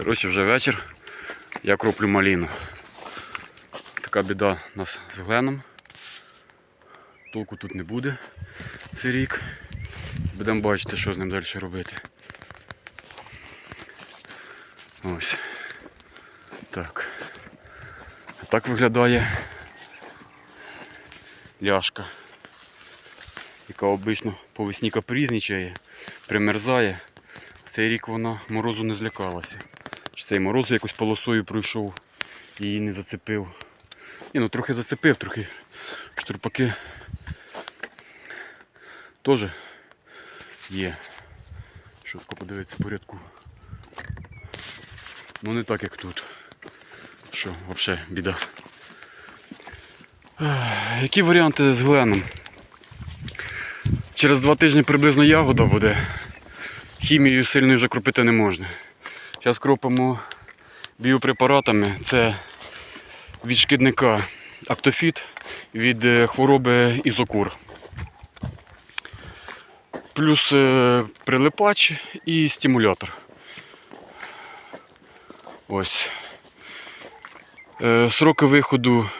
Коротше, вже вечір. Я кроплю маліну. Така біда у нас з гленом. Толку тут не буде цей рік. Будемо бачити, що з ним далі робити. Ось. Так. Так виглядає ляшка, яка обично по весні капризничає, примерзає. Цей рік вона морозу не злякалася. Цей мороз якось полосою пройшов і її не зацепив. Ні, ну трохи зацепив, трохи штурпаки теж є. Швидко подивитися порядку. Ну не так як тут. Що, взагалі біда. Які варіанти з гленом? Через два тижні приблизно ягода буде. Хімією сильною вже кропити не можна. Зараз кропимо біопрепаратами. Це від шкідника актофіт, від е, хвороби ізокур. Плюс е, прилипач і стимулятор. Ось. Е, Сроки виходу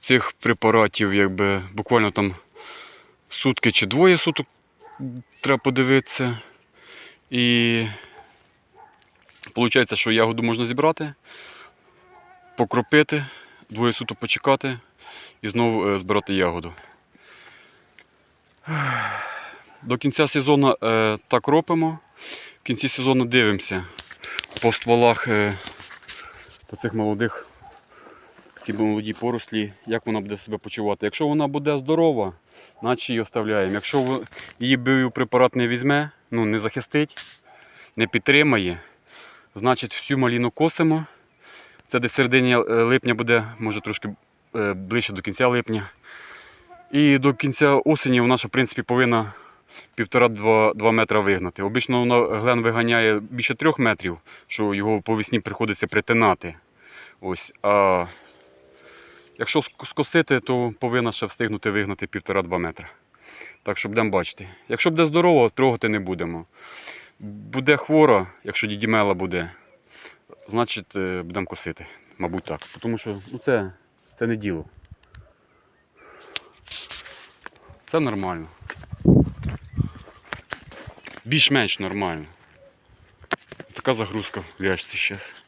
цих препаратів, якби буквально там сутки чи двоє суток треба подивитися. І виходить, що ягоду можна зібрати, покропити, двоє суток почекати і знову е, збирати ягоду. До кінця сезону е, так ропимо. В кінці сезону дивимося по стволах е, по цих молодих, ці молоді порослі, як вона буде себе почувати. Якщо вона буде здорова, наче її оставляємо. Якщо її біопрепарат не візьме, ну не захистить, не підтримає, значить всю маліну косимо. Це десь середині е, липня буде, може трошки е, ближче до кінця липня. І до кінця осені вона ще, в принципі, повинна півтора-два метра вигнати. Обично вона глен виганяє більше трьох метрів, що його по весні приходиться притинати. Ось. А якщо скосити, то повинна ще встигнути вигнати півтора-два метра. Так що будемо бачити. Якщо буде здорово, трогати не будемо. Буде хвора, якщо дідімела буде, значить е, будемо косити. Мабуть так. Тому що ну, це, це не діло. Це нормально. Більш-менш нормально. Така загрузка в ляжці зараз.